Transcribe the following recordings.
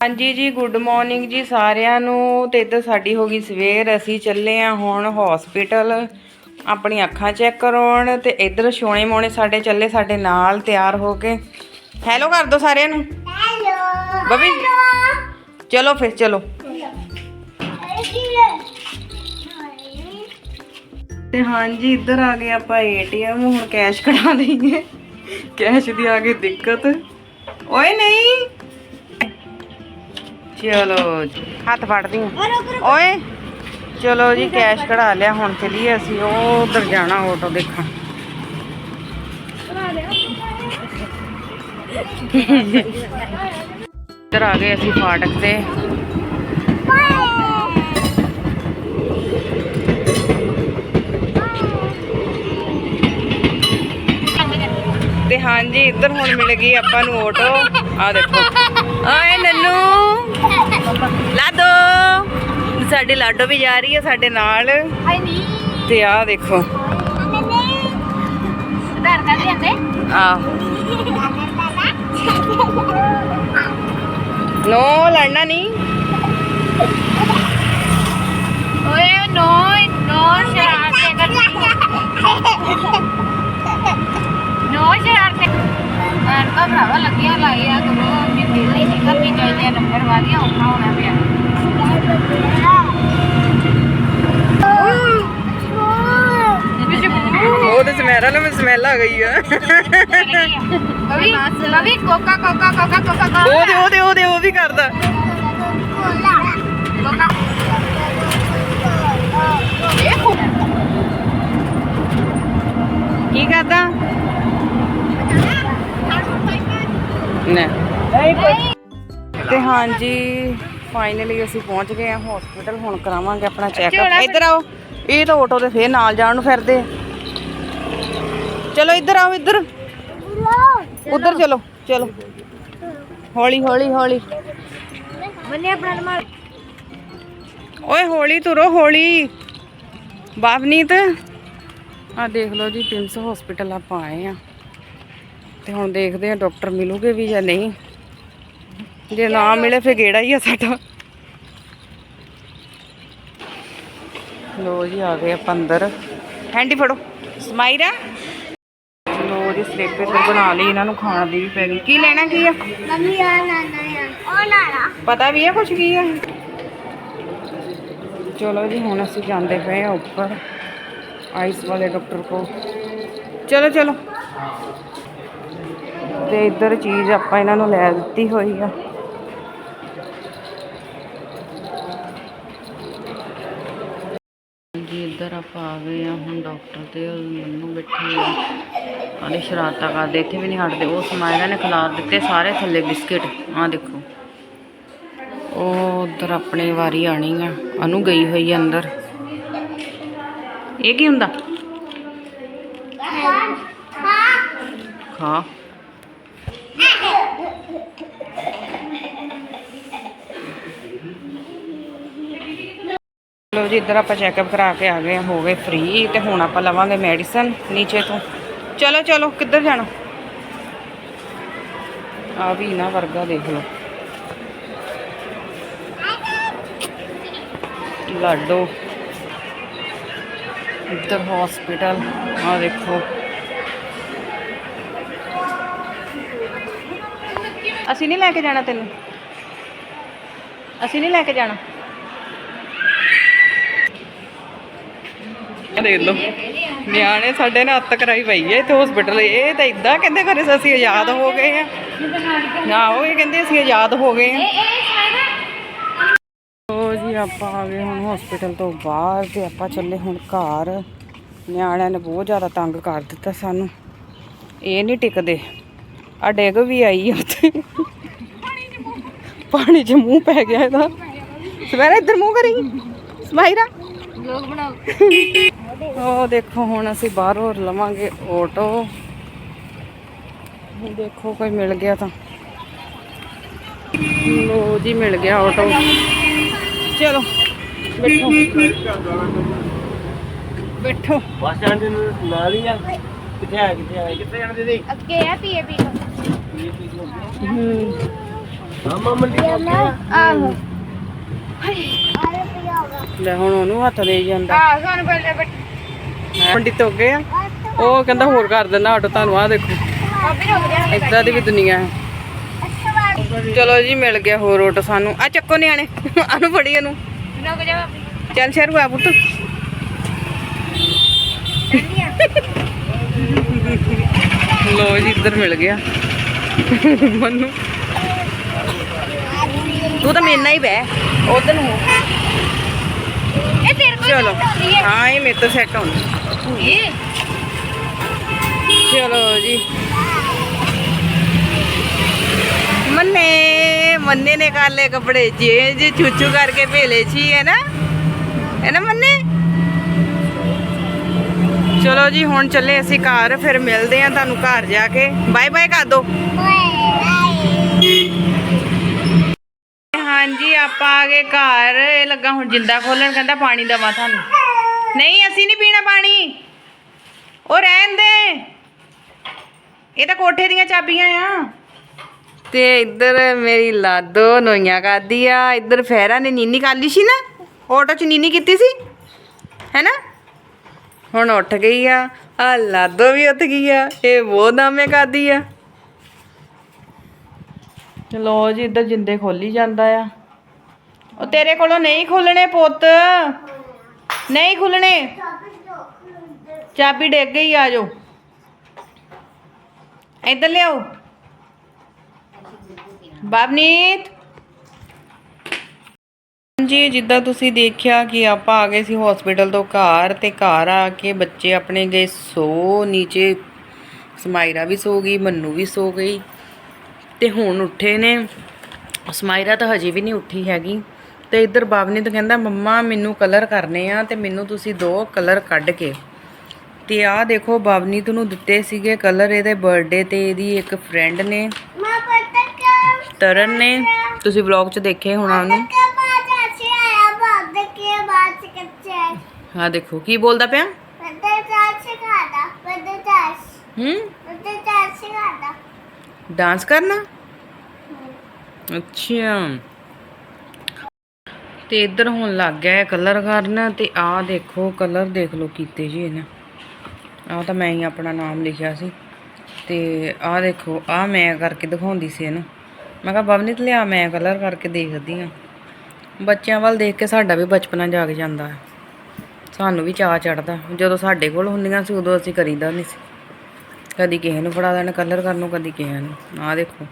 ਹਾਂਜੀ ਜੀ good morning ਜੀ ਸਾਰਿਆਂ ਨੂੰ। ਤੇ ਇੱਧਰ ਸਾਡੀ ਹੋ ਗਈ ਸਵੇਰ ਅਸੀਂ ਚੱਲੇ ਆ ਹੁਣ ਹਸਪੀਟਲ ਆਪਣੀ ਅੱਖਾਂ ਚੈੱਕ ਕਰਾਉਣ ਤੇ ਇੱਧਰ ਛੋਣੇ ਮੋਣੇ ਸਾਡੇ ਚੱਲੇ ਸਾਡੇ ਨਾਲ ਤਿਆਰ ਹੋ ਕੇ। ਹੈਲੋ ਕਰ ਦੋ ਸਾਰਿਆਂ ਨੂੰ। ਹੈਲੋ ਬਬੀ। ਚਲੋ ਫਿਰ ਚਲੋ। ਤੇ ਹਾਂਜੀ ਇੱਧਰ ਆ ਗਏ ਆਪਾਂ ਏਟੀਐਮ ਹੁਣ ਕੈਸ਼ ਕਢਾ ਦੇਈਏ। ਕੈਸ਼ ਦੀ ਆ ਗਈ ਦਿੱਕਤ। ਓਏ ਨਹੀਂ। ਚਲੋ ਜੀ, ਹੱਥ ਫੜਦੀ ਓਏ ਚਲੋ ਜੀ ਕੈਸ਼ ਕਢਾ ਲਿਆ ਹੁਣ ਚਲੀਏ ਅਸੀਂ ਉਹ ਉਧਰ ਜਾਣਾ ਆਟੋ ਦੇਖਣ। ਇੱਧਰ ਆ ਗਏ ਅਸੀਂ ਫਾਟਕ ਤੇ। ਤੇ ਹਾਂਜੀ ਇੱਧਰ ਹੁਣ ਮਿਲ ਗਈ ਆਪਾਂ ਨੂੰ ਆਟੋ ਆ ਦੇਖੋ। ਓਏ ਨੰਨੂ। ਲਾਡੋ ਸਾਡੀ ਲਾਡੋ ਵੀ ਜਾ ਰਹੀ ਹੈ ਸਾਡੇ ਨਾਲ। ਤੇ ਆਹ ਦੇਖੋ। ਆਧਾਰ ਕਾਰਡ ਲਿਆਂਦੇ। ਆਹ। ਨੋ ਲੜਨਾ ਨਹੀਂ ਓਏ ਨੋ ਨੋ ਸ਼ਰਾਰਤ ਨੋ ਸ਼ਰਾਰਤ ਐਨ ਕਾ ਭਰਾਵਾ ਲੱਗਿਆ ਲਾਇਆ ਕਰੋ। ਹੈ ਨੰਬਰ ਵਾਲੀਆਂ ਔਖਾ ਹੋਣਾ ਪਿਆ। ਉਹ ਤੇ ਸਮੈਲ ਨਾ ਸਮੈਲ ਆ ਗਈ ਆ। ਕਵੀ ਕਵੀ ਕੋਕਾ ਕੋਕਾ ਕੋਕਾ ਕੋਕਾ ਉਹਦੇ ਉਹਦੇ ਉਹਦੇ ਉਹ ਵੀ ਕਰਦਾ। ਕੋਕਾ। ਕੀ ਕਰਦਾ? ਨਾ। ਤੇ ਹਾਂਜੀ ਫਾਈਨਲੀ ਅਸੀਂ ਪਹੁੰਚ ਗਏ ਹਾਂ ਹਸਪੀਟਲ ਹੁਣ ਕਰਾਵਾਂਗੇ ਆਪਣਾ ਚੈੱਕਅਪ ਇੱਧਰ ਆਓ ਇਹ ਤਾਂ ਆਟੋ ਦੇ ਫੇਰ ਨਾਲ ਜਾਣ ਨੂੰ ਫਿਰਦੇ। ਚਲੋ ਇੱਧਰ ਆਓ ਇੱਧਰ। ਉੱਧਰ ਚਲੋ ਚਲੋ। ਹੌਲੀ ਹੌਲੀ ਹੌਲੀ। ਮੰਨੇ ਆਪਣਾ ਰਮਾਲ ਓਏ ਹੌਲੀ ਤੁਰੋ ਹੌਲੀ। ਬਾਬਨੀਤ ਆ ਦੇਖ ਲਓ ਜੀ ਪਿੰਸ ਹਸਪੀਟਲ ਆਪਾਂ ਆਏ ਆ ਤੇ ਹੁਣ ਦੇਖਦੇ ਆ ਡਾਕਟਰ ਮਿਲੂਗੇ ਵੀ ਜਾਂ ਨਹੀਂ। ਜੇ ਨਾ ਮਿਲੇ ਫੇ ਗੇੜਾ ਹੀ ਆ ਸਾਡਾ? ਲੋ ਜੀ ਆ ਗਏ ਆਪਾਂ ਅੰਦਰ। ਹੈਂਡੀ ਫੜੋ। ਸਮਾਈਰਾ ਲੋ ਜੀ ਸਲੇਪੇ ਤੇ ਬਣਾ ਲਈ ਇਹਨਾਂ ਨੂੰ ਖਾਣ ਦੀ ਵੀ ਪੈ ਗਈ ਕੀ ਲੈਣਾ ਕੀ ਆ? ਮੰਮੀ ਆ ਨਾਨਾ ਆ। ਉਹ ਨਾਨਾ ਪਤਾ ਵੀ ਹੈ ਕੁਛ ਕੀ ਹੈ ਚਲੋ ਜੀ ਹੁਣ ਅਸੀਂ ਜਾਂਦੇ ਪਏ ਆ ਉੱਪਰ। ਆਈਸ ਵਾਲੇ ਡਾਕਟਰ ਕੋ ਚਲੋ ਚਲੋ। ਤੇ ਇੱਧਰ ਚੀਜ਼ ਆਪਾਂ ਇਹਨਾਂ ਨੂੰ ਲੈ ਦਿੱਤੀ ਹੋਈ ਆ ਜੀ ਇੱਧਰ ਆਪਾਂ ਆ ਗਏ ਆ, ਹੁਣ ਡਾਕਟਰ ਤੇ ਉਹ ਮੈਨੂੰ ਬੈਠੇ ਆ। ਆਲੇ ਸ਼ਰਾਰਤਾਂ ਕਰਦੇ, ਇੱਥੇ ਵੀ ਨਹੀਂ ਹਟਦੇ। ਉਹ ਸਮਾਇਰਾ ਨੇ ਖਿਲਾਰ ਦਿੱਤੇ ਸਾਰੇ ਥੱਲੇ ਬਿਸਕਿਟ। ਆਹ ਦੇਖੋ। ਉਹ ਉਧਰ ਆਪਣੀ ਵਾਰੀ ਆਣੀ ਆ। ਅਨੂ ਗਈ ਹੋਈ ਆ ਅੰਦਰ। ਇਹ ਕੀ ਹੁੰਦਾ? ਖਾ। ਲੋ ਜੀ ਇੱਧਰ ਆਪਾਂ ਚੈੱਕਅਪ ਕਰਾ ਕੇ ਆ ਗਏ ਹਾਂ, ਹੋ ਗਏ ਫ੍ਰੀ ਤੇ ਹੁਣ ਆਪਾਂ ਲਵਾਂਗੇ ਮੈਡੀਸਨ ਨੀਚੇ ਤੋਂ। ਚਲੋ ਚਲੋ ਕਿੱਧਰ ਜਾਣਾ? ਆ ਵੀ ਨਾ ਵਰਗਾ ਦੇਖ ਲਓ। ਲਾਡੋ। ਇੱਧਰ ਹਸਪੀਟਲ ਆ ਦੇਖੋ। ਅਸੀਂ ਨਹੀਂ ਲੈ ਕੇ ਜਾਣਾ ਤੈਨੂੰ। ਅਸੀਂ ਨਹੀਂ ਲੈ ਕੇ ਜਾਣਾ। ਦੇਖ ਲਓ। ਨਿਆਣੇ ਸਾਡੇ ਨੇ ਹੱਤ ਕਰਾਈ ਪਈ ਹੈ ਇੱਥੇ ਹਸਪੀਟਲ ਇਹ ਤਾਂ ਇਦਾਂ ਕਹਿੰਦੇ ਘਰੇ ਅਸੀਂ ਆਜ਼ਾਦ ਹੋ ਗਏ ਆ। ਨਾ, ਉਹ ਇਹ ਕਹਿੰਦੇ ਅਸੀਂ ਆਜ਼ਾਦ ਹੋ ਗਏ ਆ। ਉਹ ਜੀ, ਆਪਾਂ ਆ ਗਏ ਹੁਣ ਹਸਪੀਟਲ ਤੋਂ ਬਾਹਰ ਤੇ ਆਪਾਂ ਚੱਲੇ ਹੁਣ ਘਰ। ਨਿਆਣਿਆਂ ਨੇ ਬਹੁਤ ਜ਼ਿਆਦਾ ਤੰਗ ਕਰ ਦਿੱਤਾ ਸਾਨੂੰ। ਇਹ ਨਹੀਂ ਟਿਕਦੇ। ਆ ਡਿੱਗ ਵੀ ਆਈ ਉੱਥੇ। ਪਾਣੀ 'ਚ ਮੂੰਹ ਪੈ ਗਿਆ ਇਹਦਾ। ਸਵੇਰੇ ਇੱਧਰ ਮੂੰਹ ਕਰੀ। ਸਮਾਈਰਾ ਲੋਕ ਬਣਾਓ। ਉਹ ਦੇਖੋ ਹੁਣ ਅਸੀਂ ਬਾਹਰੋਂ ਲਵਾਂਗੇ ਆਟੋ ਦੇਖੋ ਕੋਈ ਮਿਲ ਗਿਆ ਤਾਂ। ਲੋ ਜੀ ਮਿਲ ਗਿਆ ਆਟੋ ਚਲੋ ਬੈਠੋ। ਬੈਠੋ। ਬਸ ਸਟੈਂਡ ਦੇ ਨਾਲ ਹੀ ਆ। ਕਿੱਥੇ ਆ ਕਿੱਥੇ ਆ? ਕਿੱਥੇ ਜਾਣਾ ਦੀਦੀ? ਅੱਗੇ ਆ ਪੀਏ ਪੀ ਹੂੰ। ਮਾਮਾ ਮੰਡੀ ਆਹੋ। ਲੈ ਹੁਣ ਉਹਨੂੰ ਹੱਥ ਦੇ ਜਾਂਦਾ। ਆਹ ਸਾਨੂੰ ਪਹਿਲੇ ਮੰਡੀ ਤੋਂ ਗਏ ਆ। ਉਹ ਕਹਿੰਦਾ ਹੋਰ ਕਰ ਦਿੰਦਾ ਆਟੋ ਤੁਹਾਨੂੰ ਆ ਦੇਖੋ। ਇਦਾਂ ਦੀ ਵੀ ਦੁਨੀਆ ਹੈ। ਚਲੋ ਜੀ ਮਿਲ ਗਿਆ ਹੋਰ ਆਟੋ ਸਾਨੂੰ। ਆ ਚੱਕੋ ਨਿਆਣੇ ਆਨੂੰ ਫੜੀ ਇਹਨੂੰ। ਰੁਕ ਜਾ ਭਾਬੀ। ਚੱਲ ਸ਼ਹਿਰ ਆ ਪੁੱਤ। ਲੋ ਜੀ ਇੱਧਰ ਮਿਲ ਗਿਆ। ਮਨੂੰ। ਤੂੰ ਤਾਂ ਮੇਰੇ ਨਾਲ ਹੀ ਬਹਿ। ਉਧਰ ਨੂੰ। ਇਹ ਤੇਰੇ ਕੋਲ ਚਲੋ। ਹੁੰਦੀ ਹੈ। ਇਹ ਮੇਰੇ ਤੋਂ ਸੈੱਟ ਹੋਣੀ ਇਹ ਚਲੋ ਜੀ। ਮੰਨੇ ਮੰਨੇ ਨੇ ਕਰ ਲਏ ਕੱਪੜੇ। ਚੇਂਜ ਚੂਚੂ ਕਰਕੇ ਭੇਲੇ ਸੀ ਹੈ ਨਾ? ਹੈ ਨਾ ਮੰਨੇ? ਚਲੋ ਜੀ, ਹੁਣ ਚੱਲੇ ਅਸੀਂ ਘਰ, ਫਿਰ ਮਿਲਦੇ ਆ ਤੁਹਾਨੂੰ ਘਰ ਜਾ ਕੇ। ਬਾਏ ਬਾਏ ਕਰ ਦੋ। ਹਾਂਜੀ, ਆਪਾਂ ਆ ਗਏ ਘਰ। ਇਹ ਲੱਗਾ ਹੁਣ ਜਿੰਦਾ ਖੋਲਣ, ਕਹਿੰਦਾ ਪਾਣੀ ਦਵਾ ਤੁਹਾਨੂੰ। ਨਹੀਂ ਅਸੀਂ ਨਹੀਂ ਪੀਣਾ ਪਾਣੀ। ਉਹ ਰਹਿਣ ਦੇ। ਇਹ ਤਾਂ ਕੋਠੇ ਦੀਆਂ ਚਾਬੀਆਂ ਆ। ਤੇ ਇੱਧਰ ਮੇਰੀ ਲਾਦੋ ਨੋਈਆਂ ਕਰਦੀ ਆ। ਇੱਧਰ ਫਹਿਰਾ ਨੇ ਨੀਨੀ ਕਰ ਲਈ ਸੀ ਨਾ। ਆਟੋ 'ਚ ਨੀਨੀ ਕੀਤੀ ਸੀ। ਹੈਨਾ? ਹੁਣ ਉੱਠ ਗਈ ਆ। ਆ ਲਾਦੋ ਵੀ ਉੱਠ ਗਈ ਆ। ਇਹ ਉਹ ਨਾਮੇ ਕਰਦੀ ਆ। ਚਲੋ ਜੀ ਇੱਧਰ ਜਿੰਦੇ ਖੋਲੀ ਜਾਂਦਾ ਆ। ਉਹ ਤੇਰੇ ਕੋਲੋਂ ਨਹੀਂ ਖੁੱਲਣੇ ਪੁੱਤ। ਨਹੀਂ ਖੁੱਲਣੇ। ਚਾਬੀ ਡਿੱਗ ਗਈ, ਆ ਜਾਓ। ਇੱਧਰ ਲਿਆਓ। ਬਾਬਨੀਤ। ਜੀ ਜਿੱਦਾਂ ਤੁਸੀਂ ਦੇਖਿਆ ਕਿ ਆਪਾਂ ਆ ਗਏ ਸੀ ਹਸਪੀਟਲ ਤੋਂ ਘਰ ਤੇ ਘਰ ਆ ਕੇ ਬੱਚੇ ਆਪਣੇ ਗਏ ਸੋ ਨੀਚੇ। ਸਮਾਇਰਾ ਵੀ ਸੋ ਗਈ, ਮੰਨੂ ਵੀ ਸੋ ਗਈ। ਤੇ ਹੁਣ ਉੱਠੇ ਨੇ। ਸਮਾਇਰਾ ਤਾਂ ਹਜੇ ਵੀ ਨਹੀਂ ਉੱਠੀ ਹੈਗੀ। ਤੇ ਇੱਧਰ ਬਾਬਨੀਤ ਕਹਿੰਦਾ ਮੰਮਾ ਮੈਨੂੰ ਕਲਰ ਕਰਨੇ ਆ ਤੇ ਮੈਨੂੰ ਤੁਸੀਂ ਦੋ ਕਲਰ ਕੱਢ ਕੇ। ਤੇ ਆਹ ਦੇਖੋ ਬਾਬਨੀਤ ਨੂੰ ਦਿੱਤੇ ਸੀਗੇ ਕਲਰ ਇਹਦੇ ਬਰਥਡੇ ਤੇ ਇਹਦੀ ਇੱਕ ਫਰੈਂਡ ਨੇ ਤਰਨ ਨੇ। ਤੁਸੀਂ ਵਲੌਗ 'ਚ ਦੇਖੇ ਹੋਣਾ ਉਹਨੂੰ। ਹਾਂ ਦੇਖੋ ਕੀ ਬੋਲਦਾ ਪਿਆ? ਹੂੰ? ਡਾਂਸ ਕਰਨਾ? ਅੱਛਾ। ਤੇ ਇੱਧਰ ਹੁਣ ਲੱਗ ਗਿਆ ਕਲਰ ਕਰਨ ਤੇ ਆਹ ਦੇਖੋ ਕਲਰ ਦੇਖ ਲਓ ਕੀਤੇ ਜੀ ਇਹਨੇ। ਆਹ ਤਾਂ ਮੈਂ ਹੀ ਆਪਣਾ ਨਾਮ ਲਿਖਿਆ ਸੀ। ਤੇ ਆਹ ਦੇਖੋ, ਆਹ ਮੈਂ ਕਰਕੇ ਦਿਖਾਉਂਦੀ ਸੀ ਇਹਨੂੰ। ਮੈਂ ਕਿਹਾ ਬਵਨੀਤ ਲਿਆ ਮੈਂ ਕਲਰ ਕਰਕੇ ਦੇਖਦੀ ਆ ਬੱਚਿਆਂ ਵੱਲ ਦੇਖ ਕੇ ਸਾਡਾ ਵੀ ਬਚਪਨਾ ਜਾਗ ਜਾਂਦਾ ਹੈ। ਸਾਨੂੰ ਵੀ ਚਾਅ ਚੜਦਾ ਜਦੋਂ ਸਾਡੇ ਕੋਲ ਹੁੰਦੀਆਂ ਸੀ, ਉਦੋਂ ਅਸੀਂ ਕਰੀਦਾ ਨਹੀਂ ਸੀ। ਕਦੀ ਕਿਸੇ ਨੂੰ ਫੜਾ ਦੇਣਾ ਕਲਰ ਕਰਨ ਨੂੰ, ਕਦੀ ਕਿਸੇ ਨੂੰ। ਆਹ ਦੇਖੋ।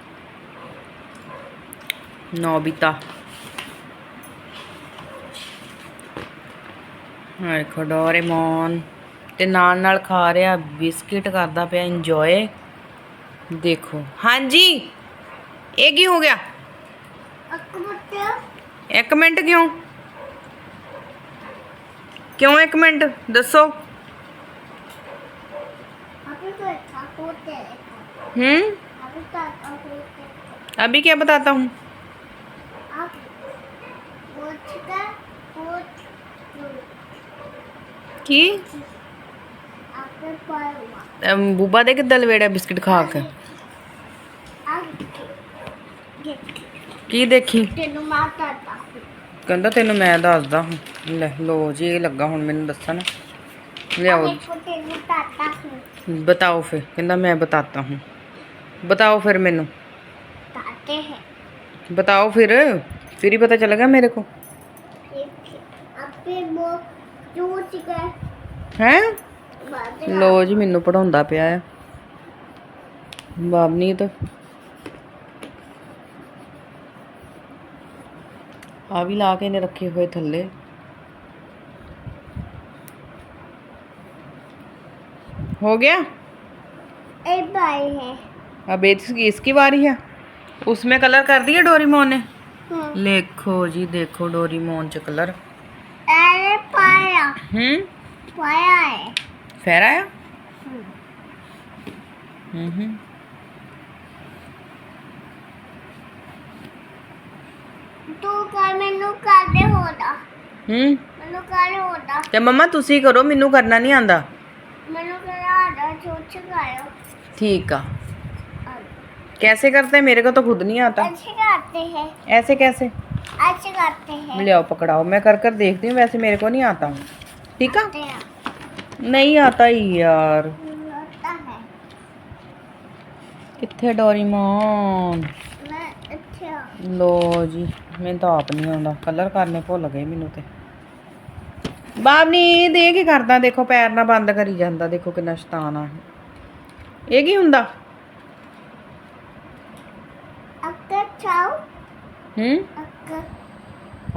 ਨੌਬੀਤਾ। ਦੇਖੋ ਡੋਰੇਮੋਨ ਤੇ ਨਾਲ ਨਾਲ ਖਾ ਰਿਹਾ ਬਿਸਕਿਟ ਕਰਦਾ ਪਿਆ ਇੰਜੋਏ ਦੇਖੋ ਹਾਂਜੀ ਇਹ ਕੀ ਹੋ ਗਿਆ ਅੱਕ ਮੁੱਟਿਆ ਇੱਕ ਮਿੰਟ ਕਿਉਂ ਕਿਉਂ ਇੱਕ ਮਿੰਟ ਦੱਸੋ ਆਪੇ तो अच्छा होते हम्म आपे तो अच्छा होते अभी क्या बताता हूँ आप पूछ कर पूछ कि आपके पाया ਅਮ, ਬੂਬਾ ਦੇ ਕਿੱਦਾਂ ਲਵੇੜਿਆ ਬਿਸਕਿਟ ਖਾ ਕੇ आप ਕੀ ਦੇਖੀ तेनु माता था ਕਹਿੰਦਾ ਤੈਨੂੰ ਮੈਂ ਦੱਸਦਾ ਹਾਂ ਲੈ ਲੋ ਜੀ ਇਹ ਲੱਗਾ ਹੁਣ ਮੈਨੂੰ ਦੱਸਣ ਲਿਆਓ को तेनु ताता हूँ बताओ फिर कहता मैं बताता हूँ बताओ फिर मैनू ताते हैं बताओ फिर फिर ही पता चलेगा मेरे को आपे वो चूच गए हैं बाद ਲੋ ਜੀ ਮੈਨੂੰ ਪੜਾਉਂਦਾ ਪਿਆ ਆ ਬਾਬਨੀਤ ਆ ਵੀ ਲਾ ਕੇ ਨੇ ਰੱਖੇ ਹੋਏ ਥੱਲੇ हो गया एक भाई है अब इसकी इसकी बारी है उसमें कलर कर दिया डोरीमोन ने हम्म देखो जी देखो डोरीमोन च कलर अरे पाया हम्म पाया है फेर आया हम्म तू कर मैनू कर दे होता हम्म मैनू कर होता ਤੇ ਮੰਮਾ ਤੁਸੀਂ ਕਰੋ ਮੈਨੂੰ ਕਰਨਾ ਨਹੀਂ ਆਂਦਾ मैनू कर आधा चूच गयो ठीक है कैसे करते हैं मेरे को तो खुद नहीं आता अच्छे करते करते हैं ऐसे कैसे ऐसे करते हैं ले आओ पकड़ाओ मैं कर कर देखती हूँ वैसे मेरे को नहीं आता ठीक है करते हैं नहीं आता ही यार होता है ਕਿੱਥੇ ਡੋਰੀਮੋਨ मैं अच्छा ਲੋ ਜੀ ਮੈਨੂੰ ਤਾਂ ਆਪ ਨਹੀਂ ਆਉਂਦਾ ਕਲਰ ਕਰਨੇ ਭੁੱਲ ਗਏ ਮੈਨੂੰ ਤੇ ਬਾਬਨੀ ਦੇ ਕੀ ਕਰਦਾ ਦੇਖੋ ਪੈਰ ਨਾਲ ਬੰਦ ਕਰੀ ਜਾਂਦਾ ਦੇਖੋ ਕਿੰਨਾ ਸ਼ੈਤਾਨ ਆ ਇਹ ਕੀ ਹੁੰਦਾ अक्कर चाओ ਹੂੰ अक्कर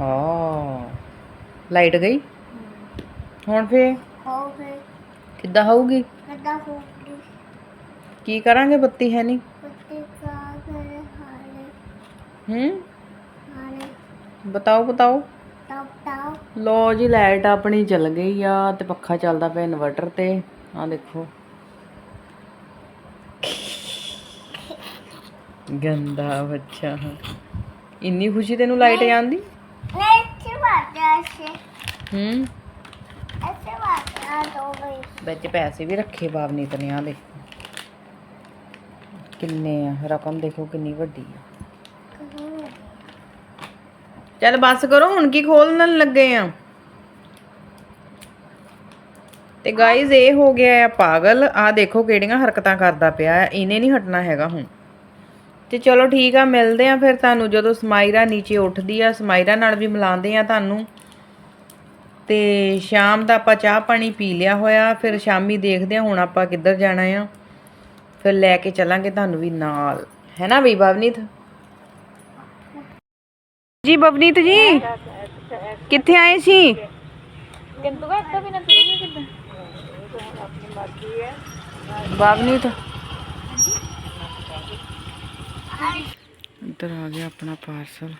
ਆ ਲਾਈਟ ਗਈ ਹੁਣ ਫੇ ਕਿੱਦਾਂ ਹੋਊਗੀ? ਕੀ ਕਰਾਂਗੇ ਬੱਤੀ ਹੈ ਨਹੀਂ? ਬਤਾਓ ਬਤਾਓ। ਲੋ ਜੀ ਲਾਈਟ ਆਪਣੀ ਚੱਲ ਗਈ ਆ ਤੇ ਪੱਖਾ ਚੱਲਦਾ ਪਿਆ ਇਨਵਰਟਰ ਤੇ। ਆ ਦੇਖੋ। ਗੰਦਾ ਬੱਚਾ। ਇੰਨੀ ਖੁਸ਼ੀ ਤੈਨੂੰ ਲਾਈਟ ਜਾਂਦੀ ਨਹੀਂ ਚਿਵਾਟਾ ਸੇ ਹੂੰ? ਵਿੱਚ ਪੈਸੇ ਵੀ ਰੱਖੇ ਬਾਬਨੀਤ ਨੇ ਆ ਦੇਖੋ ਕਿੰਨੇ ਆ? ਰਕਮ ਦੇਖੋ ਕਿੰਨੀ ਵੱਡੀ ਆ। ਚੱਲ ਬੱਸ ਕਰੋ, ਹੁਣ ਕੀ ਖੋਲਣ ਲੱਗੇ ਆ? ਤੇ ਗਾਇਜ਼ ਇਹ ਹੋ ਗਿਆ ਆ ਪਾਗਲ। ਆ ਦੇਖੋ ਕਿਹੜੀਆਂ ਹਰਕਤਾਂ ਕਰਦਾ ਪਿਆ ਆ। ਇਹਨੇ ਨਹੀਂ ਹਟਣਾ ਹੈਗਾ ਹੁਣ। ਤੇ ਚਲੋ ਠੀਕ ਆ, ਮਿਲਦੇ ਆ ਫਿਰ ਤੁਹਾਨੂੰ। ਜਦੋਂ ਸਮਾਇਰਾ ਨੀਚੇ ਉੱਠਦੀ ਆ ਸਮਾਈਰਾ ਨਾਲ ਵੀ ਮਿਲਾਉਂਦੇ ਆ ਤੁਹਾਨੂੰ। ਤੇ ਸ਼ਾਮ ਦਾ ਆਪਾਂ ਚਾਹ ਪਾਣੀ ਪੀ ਲਿਆ ਹੋਇਆ, ਫਿਰ ਸ਼ਾਮੀ ਦੇਖਦੇ ਹਾਂ ਹੁਣ ਆਪਾਂ ਕਿੱਧਰ ਜਾਣਾ ਆ। ਫਿਰ ਲੈ ਕੇ ਚੱਲਾਂਗੇ ਤੁਹਾਨੂੰ ਵੀ ਨਾਲ। ਹੈ ਨਾ ਵੀ ਬਵਨੀਤ? ਜੀ ਬਵਨੀਤ ਜੀ, ਕਿੱਥੇ ਆਏ ਸੀ? ਕਿੰਤੂ ਘੱਟ ਵੀ ਨਾ ਤੁਰੂਗੀ ਕਿੱਦਾਂ ਬਵਨੀਤ? ਇੱਧਰ ਆ ਗਿਆ ਆਪਣਾ ਪਾਰਸਲ।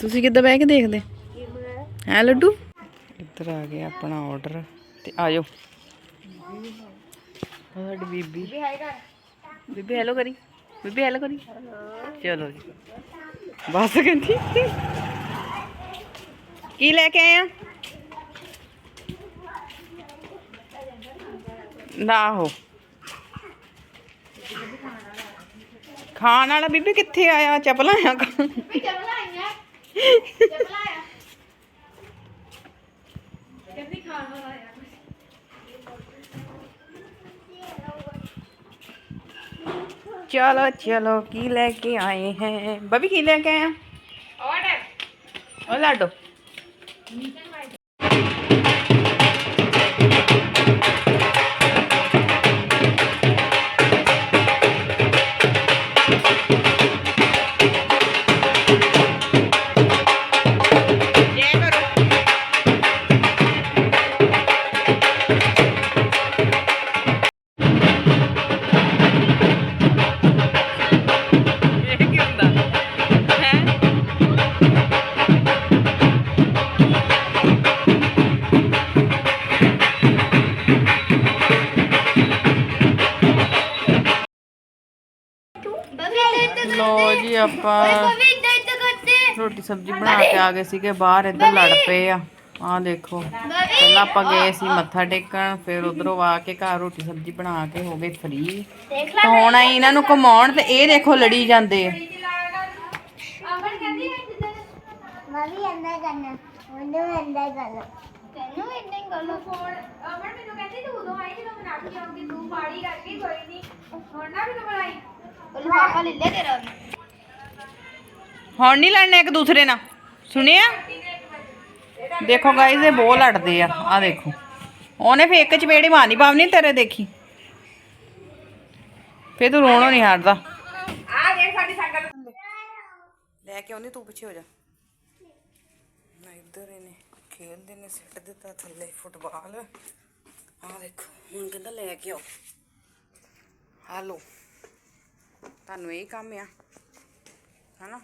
ਤੁਸੀਂ ਕਿੱਦਾਂ ਬਹਿ ਕੇ ਦੇਖਦੇ? ਹੈ ਲੱਡੂ? ਇੱਧਰ ਆ ਗਿਆ ਆਪਣਾ ਆਰਡਰ ਤੇ ਆਜੋ ਸਾਡੀ ਬੀਬੀ। ਬੀਬੀ ਹੈਲੋ ਕਰੀ। ਬੀਬੀ ਹੈਲੋ ਕਰੀ। ਚਲੋ ਜੀ। ਬਸ ਕਹਿੰਦੀ। ਕੀ ਲੈ ਕੇ ਆਏ ਆ? ਨਾ ਹੋ ਖਾਣ ਵਾਲਾ ਬੀਬੀ ਕਿੱਥੇ ਆਇਆ? ਚਪਲਾਂ ਆ। ਚਲੋ ਚਲੋ ਕੀ ਲੈ ਕੇ ਆਏ ਹੈ ਬਬੀ ਕੀ ਲੈ ਕੇ ਆਏ ਆ ਸਬਜ਼ੀ ਬਣਾ ਕੇ ਆ ਗਏ ਸੀਗੇ ਬਾਹਰ ਇੱਧਰ ਲੜ ਪਏ ਆ। ਆ ਦੇਖੋ ਪਹਿਲਾਂ ਆਪਾਂ ਗਏ ਸੀ ਮੱਥਾ ਟੇਕਣ ਫਿਰ ਉਧਰੋਂ ਆ ਕੇ ਘਰ ਰੋਟੀ ਸਬਜ਼ੀ ਬਣਾ ਕੇ ਹੋ ਗਏ ਫ੍ਰੀ ਹੁਣ ਆਈ ਇਹਨਾਂ ਨੂੰ ਕਮਾਉਣ ਤੇ ਇਹ ਦੇਖੋ ਲੜੀ ਜਾਂਦੇ। ਆ ਮੈਂ ਵੀ ਇੰਨਾ ਉਹਨੂੰ ਇੰਨਾ ਕਰਨਾ। ਤੈਨੂੰ ਇੰਨਾ ਕਰਨਾ। ਫੋਨ ਅਮਰ ਮੈਨੂੰ ਕਹਿੰਦੀ ਤੂੰ ਉਦੋਂ ਆਈ ਜਦੋਂ ਬਣਾ ਕੇ ਆਉਂਗੀ ਤੂੰ ਪਾੜੀ ਕਰਕੇ ਕੋਈ ਨਹੀਂ ਹੁਣ ਨਾ ਹੁਣ ਨਹੀਂ ਲੜਨਾ ਇੱਕ ਦੂਸਰੇ ਨਾਲ। ਸੁਣਿਆ? ਦੇਖੋ ਗਾਇਜ਼ ਇਹ ਬਹੁਤ ਲੜਦੇ ਆ। ਆ ਦੇਖੋ। ਉਹਨੇ ਫੇਰ ਇੱਕ ਚਪੇੜੀ ਮਾਰਨੀ ਪਾਵਨੀ ਤੇਰੇ ਦੇਖੀ। ਫੇਰ ਤੂੰ ਰੋਣੋਂ ਨਹੀਂ ਹਟਦਾ ਆ ਦੇਖ ਸਾਡੀ ਸੰਗਤ ਲੈ ਕੇ ਆਉਣੀ ਤੂੰ ਪਿੱਛੇ ਹੋ ਜਾ। ਨਾ ਇੱਧਰ ਇਹਨੇ ਖੇਲਦੇ ਨੇ ਸਿੱਟ ਦਿੱਤਾ ਥੱਲੇ ਫੁੱਟਬਾਲ। ਆ ਦੇਖੋ ਹੁਣ ਕਹਿੰਦਾ ਲੈ ਕੇ ਆਓ। ਹਾਲੋ ਤੁਹਾਨੂੰ ਇਹ ਕੰਮ ਆ। ਹਨਾ?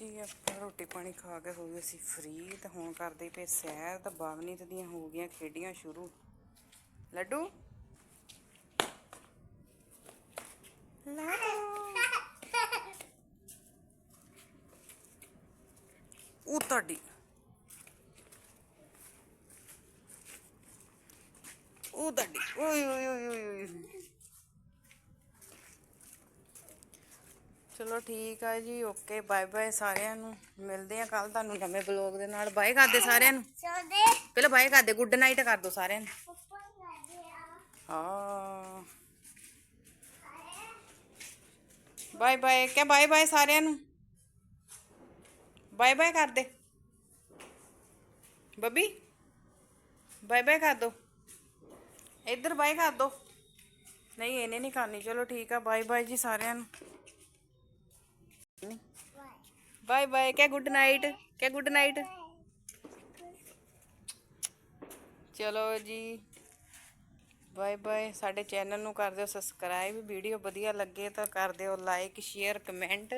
ਜੀ ਆਪਾਂ ਰੋਟੀ ਪਾਣੀ ਖਾ ਕੇ ਹੋ ਗਏ ਸੀ ਫ੍ਰੀ ਤਾਂ ਹੁਣ ਕਰਦੇ ਪਏ ਸੈਰ ਤਾਂ ਬਾਵਨੀਤ ਦੀਆਂ ਹੋ ਗਈਆਂ ਖੇਡੀਆਂ ਸ਼ੁਰੂ। ਲੱਡੂ? ਉਹ ਤੁਹਾਡੀ। ਉਹ ਤੁਹਾਡੀ। ਓਏ ਓਏ ਓਏ ਓਏ। ਚਲੋ ਠੀਕ ਆ ਜੀ ਓਕੇ ਬਾਏ ਬਾਏ ਸਾਰਿਆਂ ਨੂੰ। ਮਿਲਦੇ ਆ ਕੱਲ ਤੁਹਾਨੂੰ ਨਵੇਂ ਬਲੌਗ ਦੇ ਨਾਲ। ਬਾਏ ਕਰਦੇ ਸਾਰਿਆਂ ਨੂੰ। ਪਹਿਲਾਂ ਬਾਏ ਕਰਦੇ ਗੁੱਡ ਨਾਈਟ ਕਰ ਦੋ ਸਾਰਿਆਂ ਨੂੰ। ਹਾਂ। ਬਾਏ ਬਾਏ ਕਿਆ ਬਾਏ ਬਾਏ ਸਾਰਿਆਂ ਨੂੰ। ਬਾਏ ਬਾਏ ਕਰ ਦੇ ਬੱਬੀ ਬਾਏ ਬਾਏ ਕਰ ਦੋ। ਇੱਧਰ ਬਾਏ ਕਰ ਦੋ। ਨਹੀਂ ਇਹਨੇ ਨਹੀਂ ਕਰਨੀ। ਚਲੋ ਠੀਕ ਆ ਬਾਏ ਬਾਏ ਜੀ ਸਾਰਿਆਂ ਨੂੰ। ਬਾਏ ਬਾਏ ਕਿਆ ਗੁੱਡ ਨਾਈਟ ਕਿਆ ਗੁੱਡ ਨਾਈਟ ਚਲੋ ਜੀ, ਬਾਏ ਬਾਏ, ਸਾਡੇ ਚੈਨਲ ਨੂੰ ਕਰ ਦਿਓ ਸਬਸਕ੍ਰਾਈਬ ਵੀਡੀਓ ਵਧੀਆ ਲੱਗੇ ਤਾਂ ਕਰ ਦਿਓ ਲਾਈਕ ਸ਼ੇਅਰ ਕਮੈਂਟ